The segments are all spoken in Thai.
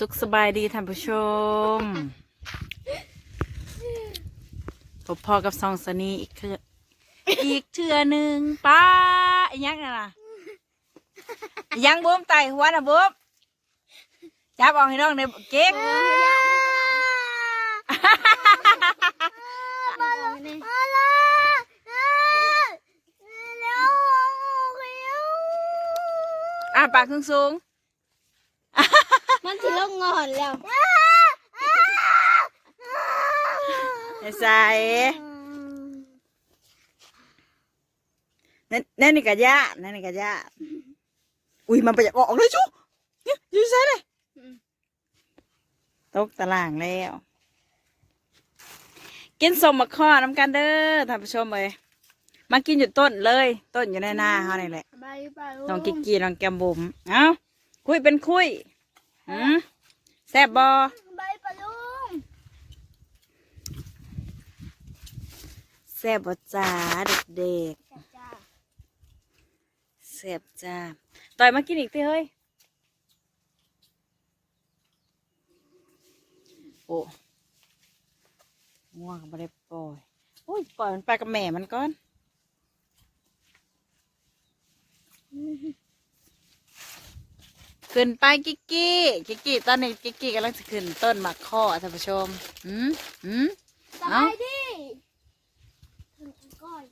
สุขสบายดีท่านผู้ชมพบพอกับซองสนีอีกเทืออีกเทือหนึ่งป้าอีหยังน่ะนะอีหยังบุ้มไตหัวน่ะบุ้มจับออกให้น้องเด้อเก๊กอะปากสูงสูง มันสิลงงอนแล้วๆใส่ใส่นั่นนั่นนี่กะยะนั่นนี่กะยะอุ้ยมันไปอยากออกเลยชูเนี่ยอยู่ใส่เลยตกตารางแล้ว กินสมมะข้อน้ำกันเด้อท่านผู้ชมเอ้ยมากินอยู่ต้นเลย ต้นอยู่ในนาเขานี่แหละบายบายน้องกิกกี้น้องแกมบุ๋มเอาคุยเป็นคุย หืมแซ่บบอบายปะลุงแซ่บบจ้าเด็กจ้าๆแซ่บจ้าต่อยมากินอีกทีเฮ้ยโอ้ง่วงก็ไม่ได้ปล่อยโอ้ยปล่อยมันไปกับแม่มันก่อน ขึ้นไปกิกกี้กิกกี้ตอนนี้กิกกี้กำลังจะขึ้นต้นมาข้อท่านผู้ชมอืมอืมสบายดีถึงก้อย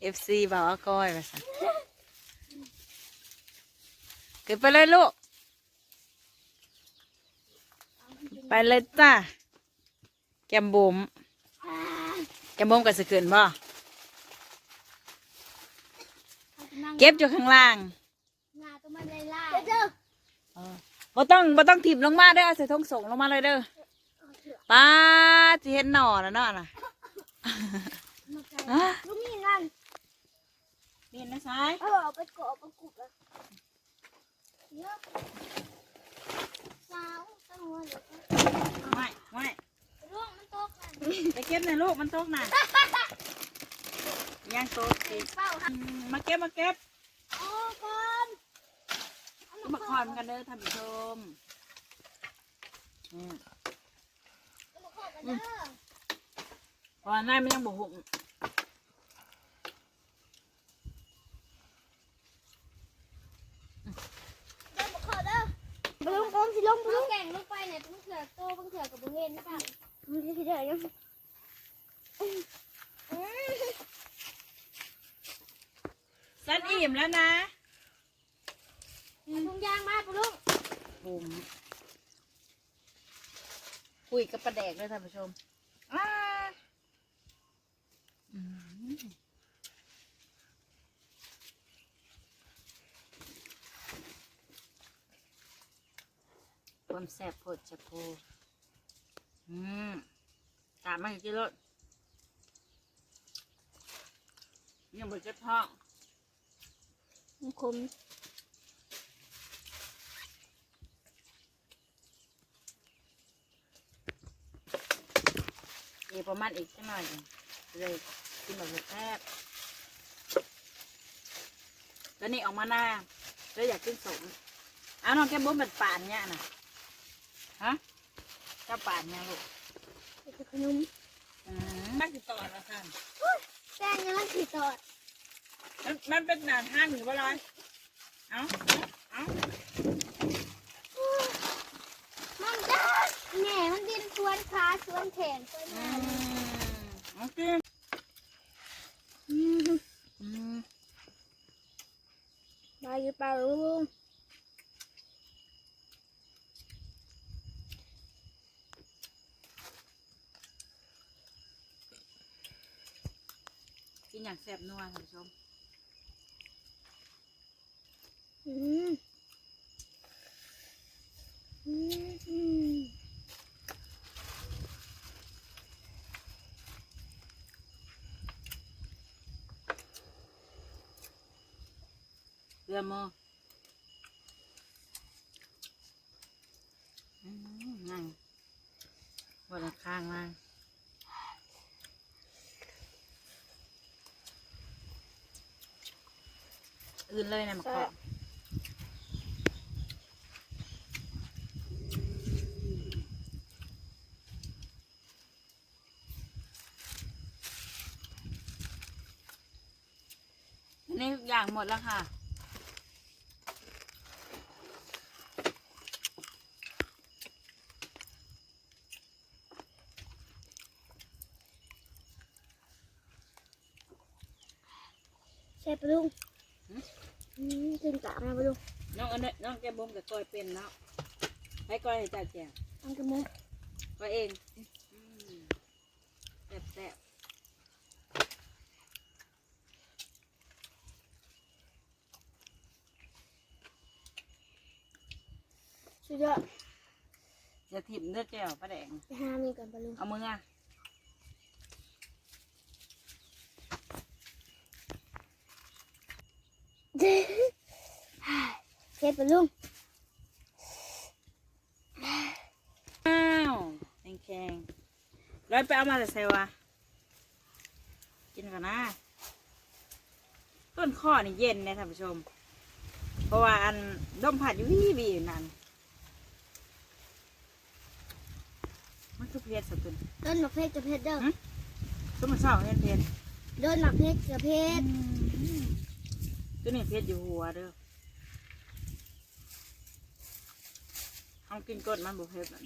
เอฟซีบอกว่าก้อยไปสันขึ้นไปเลยลูก ไปเลยจ้าแกมบุมแกมบุมกับสขึ้นบ่เก็บอยู่ข้างล่างาตัวมันเลยล่าเจ้า บ่ต้องบ่ต้องถีบลงมาเด้อเอาใส่ทงส่งลงมาเลยเด้อป้าจะเห็นหน่อนะเนาะน่ะลูกมีนั่นเรียนนะซ้ายเออเอาไปกบเอาไปกุบแล้วเยอะสาวตั้งหัวเลยไม่ไม่ร่วงมันตกนั่นไปเก็บในอยลูกมันตกน่ะยังตกอีกเป้าอืมมาเก็บมาเก็บโอ้ก่อนก็ มาคอนกันเด้อท่านผู้ชมอืมมาขอกันเด้อเพราะว่านายมันยังบ่หุงเด้อมาขอเด้อปลุงอมสิลงปลุงแก่งลงไปเนี่ยต้องเถื่อโตบางเถื่อกับบุเวนนะคะมันจะเถื่อยังสันอิ่มแล้วนะถุงยาง มาปลุงบุ๋มคุยกับประแดกเลยท่านผู้ชมอ้าอืมความแซ่บโพดจะโพอืมตามมาอีกทีรถยังบ่เจ็บท้องคม อีกประมาณอีกสักหน่อยหนึ่งเลยกินแบบแซ่บแล้วนี่ออกมาหน้าแล้วอยากกินสมอ้าวน้องแก้มบุ้มเป็นป่านเนี่ยนะฮะเจ้าป่านเนี่ยลูกขนมอืมมันคือต่อแล้วค่ะแป้งยังไม่ขีดตอดมันมันเป็นหนานห้างหรือว่าร้อยเอ้าเอ้า มันจ้าแหน่มันดินส วนขาสวนแขนสวนอืหน้ามโอเคอืมบายอยู่เปล่าลุงกินอย่างแซ่บนัวท่านผู้ชม อืม เรือมอนั่งบนข้างล่างอื่นเลยนะมะกอกนี่อย่างหมดแล้วค่ะ ปะลุงอืมตื่นตามนะปะลุงน้องอันนี้น้องแกบมกับก้อยเป็นเนาะให้ก้อยให้จ่าแจงอันกระมุงก้อยเองอืมแซ่บแซ่บสุดยอดอย่าถิ่มเนื้อแก้วป้าแดงไปหามีก่อนปะลุงเอามืออะ เช็ดปะลุงอ้าวแข็งแข็งร้อยไปเอามาแต่ใส่วะกินกันนะต้นข้อนี่เย็นนะท่านผู้ชม เพราะว่าอันดมผัดอยู่วี่วี่อยู่นั่นมันคือเพชรสตุนโดนหมักเพชรกับเพชรเด้อก็มันเศร้าเห็นเพชรโดนหมักเพชรกับเพชรตัวนี้เพชรอยู่หัวเด้อ เอากินกดมันบุเพชรมัน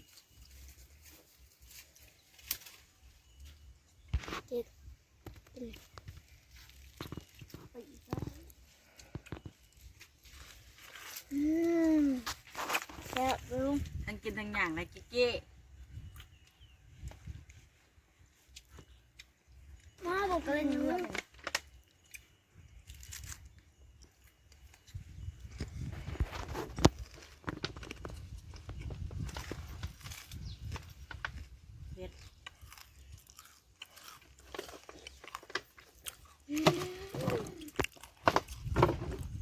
เจ็ดอืมแซ่บปะลุงทั้งกินทั้งอย่างเลยกิ๊กเก้มาบอกกันเลยนะ เพชร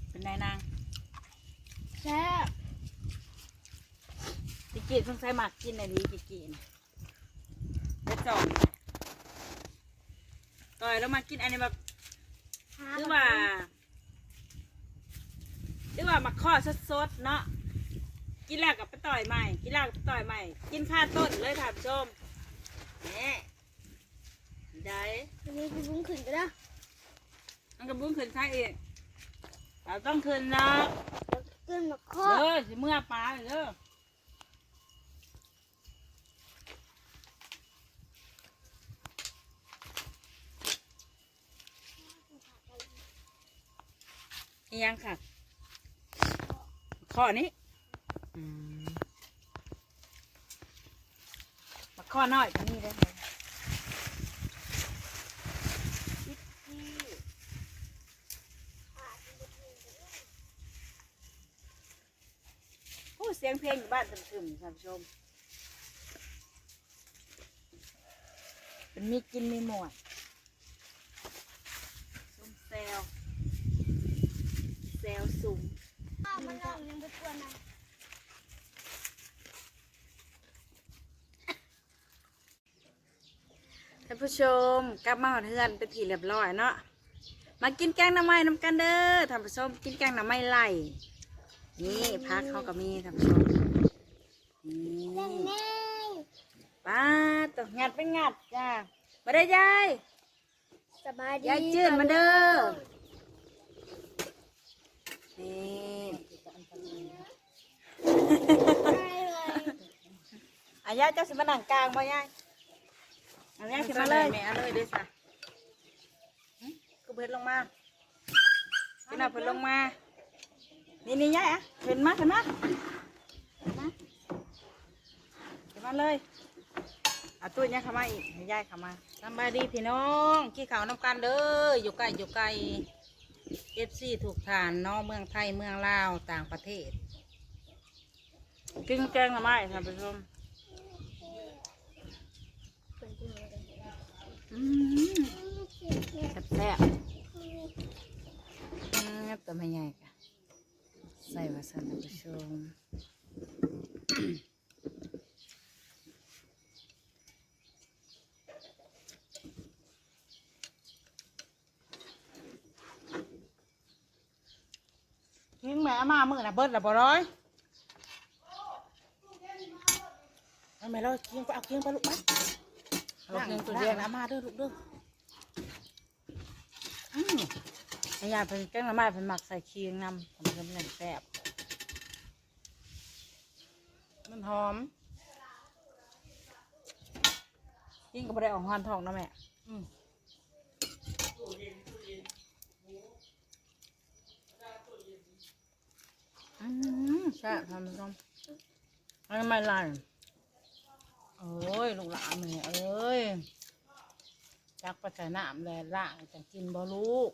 เป็นไงนาง แซ่บ กิ๊กเก้ต้องใช้หมักกินในนี้กิ๊กเก้นะไปจอมต่อยแล้วมากินอันนี้แบบหรือว่าหรือว่ามาข้อสดๆเนาะกินแล้วกับไปต่อยใหม่กินแล้วกับไปต่อยใหม่กินข้าต้นเลยค่ะผู้ชมนี่ได้อันนี้พี่บุ้งขึ้นก็ได้มันกระบุ้งขึ้นข้างเองเราต้องขึ้นนะแล้วขึ้นมาข้อเด้อสิเมื่อปลาเลยเด้อ อียังค่ะ ข้อนี้มาข้อน้อยกว่านี้ได้ไหมโอ้เสียงเพลงอยู่บ้านตึมๆท่านผู้ชม เป็นมีกินมีหมวดส้มแซวแซวสูง มันลองยังไปกวนนะ ท่านผู้ชมกลับมาหอดเฮือนเป็นทีเรียบร้อยเนาะมากินแกงหน่อไม้น้ำกันเด้อท่านผู้ชมกินแกงหน่อไม้ไล่นี่พักเขาก็มีท่านผู้ชมนี่แม่แม่ป้าตกงัดเป็นงัดจ้ามาได้อยายสบายดียายจืดมาเด้อนี่อายายเจ้าสิมานั่งกลางบ่ยาย อายายสิมาเลยแม่เอาเลยเด้อสะหึกูเพิ่นลงมาพี่น่ะเพิ่นลงมา นี่นี่ยายอะเพิ่นมาเพิ่นมาเพิ่นมาเพิ่นมาเลยเอาตู้ยายเข้ามาอีกให้ยายเข้ามาสำบายดีพี่น้องขี้ขาวน้ำกันเด้ออยู่ใกล้อยู่ไกลเอฟซีถูกฐานเนาะเมืองไทยเมืองลาวต่างประเทศกินแกงหน่อไม้ท่านผู้ชม อืม แซ่บๆอืมตัวไม่ใหญ่ค่ะ ใส่วาซาบิผู้ชมทิ้งแม่มามือนะเบิดละบ่ร้อยเอาแม่เราเคียงไปเอาเคียงไปลูกไป เอาเพียงตัวเดียวนะมาเด้อลูกเด้ออืมอันยาเป็นแกงละไม้เป็นหมักใส่เคียงนำผมจะเป็นแซ่บมันหอม ยิ่งก็ไม่ได้ออกหอนทองนะแม่อืมอืมแซ่บทำมันต้องอันนี้ไม่ลาย โอ้ยลูกหลานแม่ยเอ้ยจักไปใส่น้ำแลล่างจะกินบ่ลูก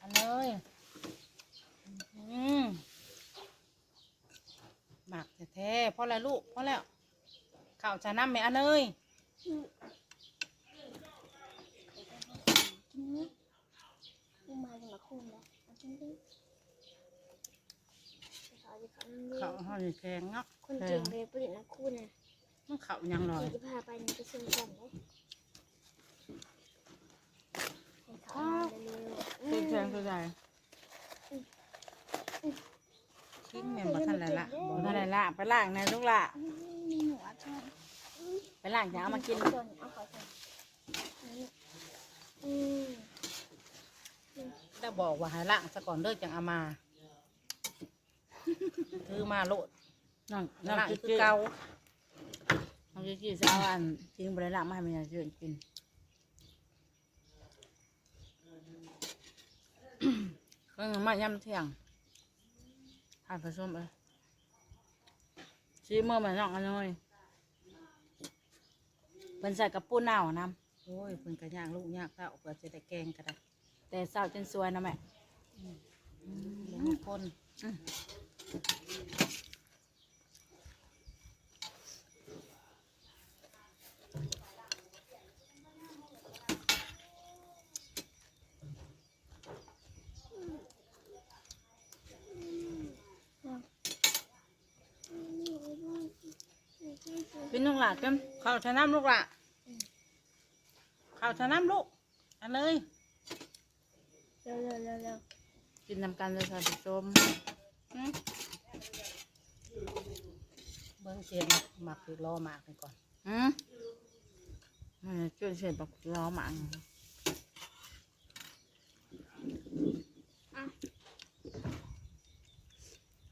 อันเอืมหมักแท้ๆพอแล้วลูกพอแล้วข้าวจะน้ำไหมอันเลยกินมาจะมาคุ้มแล้วกินดิ เขาจะเขาข้าวห่อนี่แข็งเนาะคนเก่งเลยประเด็นนะคู่น่ะมันข้าวยังลอยจะพาไปนี่ไปชมกันเลยให้เขาเร็วๆเป็นแข็งตัวใหญ่ทิ้งแม่นบ่ทันไรละบ่ทันไรละไปล้างในลูกละอืมมีหนูอะชอบไปล้างจะเอามากินส่วนเอาขอส่วนนี่อืมได้บอกว่าให้ล้างซะก่อนเลิกจังเอามา ถือมาโลดน้องน้น้องล้างจิ๊กคือจิ๊กเก่าน้องจิ๊กจิ๊กจะเอาอันทิ้งบริละมาให้มันเยืนกินก็ยังมาย่ำเที่ยงทานผสมเอ้ยซีเมื่อมันน้องอันน้อยเป็นใส่กระปุ้นเน่าวน้โอ้ยเพิ่นก็ย่างลูกย่างเต้าเพื่อจะได้แกงก็ได้ำแต่เศร้าจนสวยนะแม่เลี้ยงคน เป็นน้องหลากันข้าวชะน้ำลูกละข้าวชะน้ำลูกอันเลยเร็วเร็วเร็วเร็วกินนำกันเลยค่ะผสมอืม เบิ้งเชียนหมักล้อหมากไปก่อนอืมช่วยเชียนบักล้อหมาก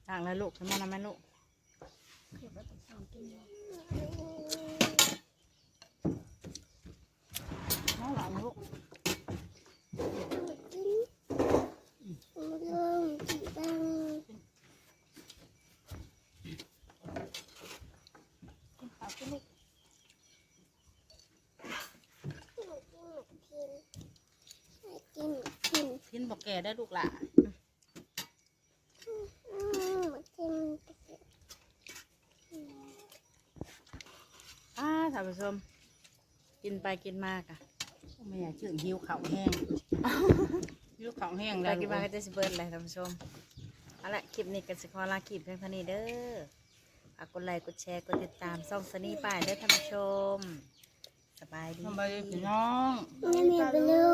ต่างแล้วลูกขึ้นมานะแม่ลูกนเลย น้องหลานลูก เอากินเลย พินบอกแก่ได้ลูกละอ่าท่านผู้ชมกินไปกินมากอะไม่อยากชื่นหิวข้าวแห้งหิวข้าวแห้งไปแล้วกินมาก็จะสิเบิร์ดเลยท่านผู้ชมเอาละคลิปนี้กันสิขอลาคลิปเพียงเท่านี้เด้อฝากกดไลค์กดแชร์กดติดตามซ่องสนีป่ายเด้อท่านผู้ชมสบายดี ทำไมพี่น้องไม่มีบลู